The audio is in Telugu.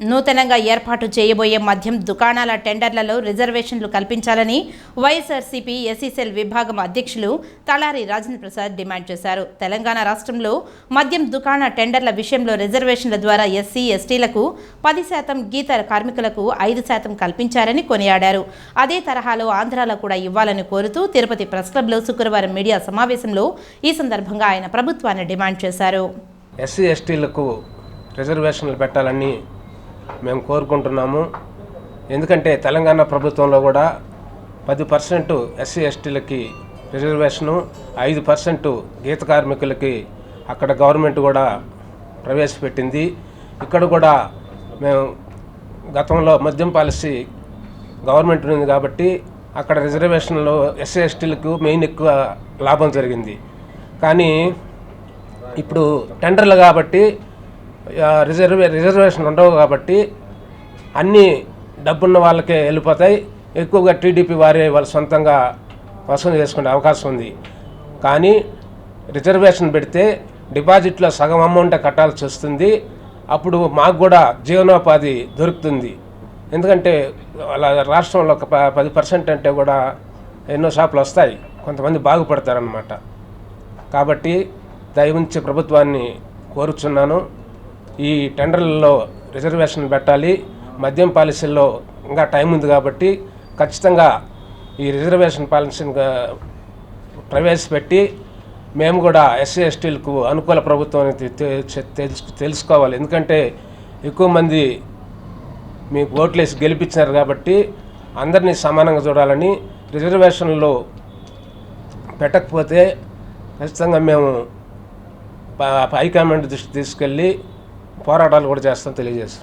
నూతనంగా ఏర్పాటు చేయబోయే మద్యం దుకాణాల టెండర్లలో రిజర్వేషన్లు కల్పించాలని వైఎస్ఆర్సీపీ ఎస్ఈసెల్ విభాగం అధ్యక్షులు తలారి రాజేంద్ర ప్రసాద్ డిమాండ్ చేశారు. తెలంగాణ రాష్ట్రంలో మద్యం దుకాణ టెండర్ల విషయంలో రిజర్వేషన్ల ద్వారా ఎస్సీ ఎస్టీలకు పది శాతం గీత కార్మికులకు ఐదు శాతం కల్పించారని కొనియాడారు. అదే తరహాలో ఆంధ్రాలో కూడా ఇవ్వాలని కోరుతూ తిరుపతి ప్రెస్ క్లబ్లో శుక్రవారం మీడియా సమావేశంలో ఈ సందర్భంగా ఆయన ప్రభుత్వాన్ని డిమాండ్ చేశారు. ఎస్సీ ఎస్టీలకు రిజర్వేషన్లు పెట్టాలని మేము కోరుకుంటున్నాము. ఎందుకంటే తెలంగాణ ప్రభుత్వంలో కూడా పది పర్సెంట్ ఎస్సీ ఎస్టీలకి రిజర్వేషను ఐదు పర్సెంట్ గీత కార్మికులకి అక్కడ గవర్నమెంట్ కూడా ప్రవేశపెట్టింది. ఇక్కడ కూడా మేము గతంలో మద్యం పాలసీ గవర్నమెంట్ ఉంది కాబట్టి అక్కడ రిజర్వేషన్లో ఎస్సీ ఎస్టీలకు మెయిన్ ఎక్కువ లాభం జరిగింది. కానీ ఇప్పుడు టెండర్లు కాబట్టి రిజర్వే రిజర్వేషన్ ఉండవు కాబట్టి అన్నీ డబ్బున్న వాళ్ళకే వెళ్ళిపోతాయి. ఎక్కువగా టీడీపీ వారే వాళ్ళ సొంతంగా వసూలు చేసుకునే అవకాశం ఉంది. కానీ రిజర్వేషన్ పెడితే డిపాజిట్లో సగం అమౌంట్ కట్టాల్సి వస్తుంది. అప్పుడు మాకు కూడా జీవనోపాధి దొరుకుతుంది. ఎందుకంటే వాళ్ళ రాష్ట్రంలో ఒక ప- పది పర్సెంట్ అంటే కూడా ఎన్నో షాపులు వస్తాయి. కొంతమంది బాగుపడతారనమాట కాబట్టి దయవుంచి ప్రభుత్వాన్ని కోరుచున్నాను. ఈ టెండర్లలో రిజర్వేషన్ పెట్టాలి మద్యం పాలసీల్లో ఇంకా టైం ఉంది కాబట్టి ఖచ్చితంగా ఈ రిజర్వేషన్ పాలసీని ప్రవేశపెట్టి మేము కూడా ఎస్సీ ఎస్టీలకు అనుకూల ప్రభుత్వం తె- తెలుసు తెలుసుకోవాలి. ఎందుకంటే ఎక్కువ మంది మీకు ఓట్లేసి గెలిపించినారు కాబట్టి అందరినీ సమానంగా చూడాలని రిజర్వేషన్లో పెట్టకపోతే ఖచ్చితంగా మేము హైకమాండ్ దృష్టి తీసుకెళ్ళి పోరాటాలు కూడా చేస్తాం తెలియజేస్తాం.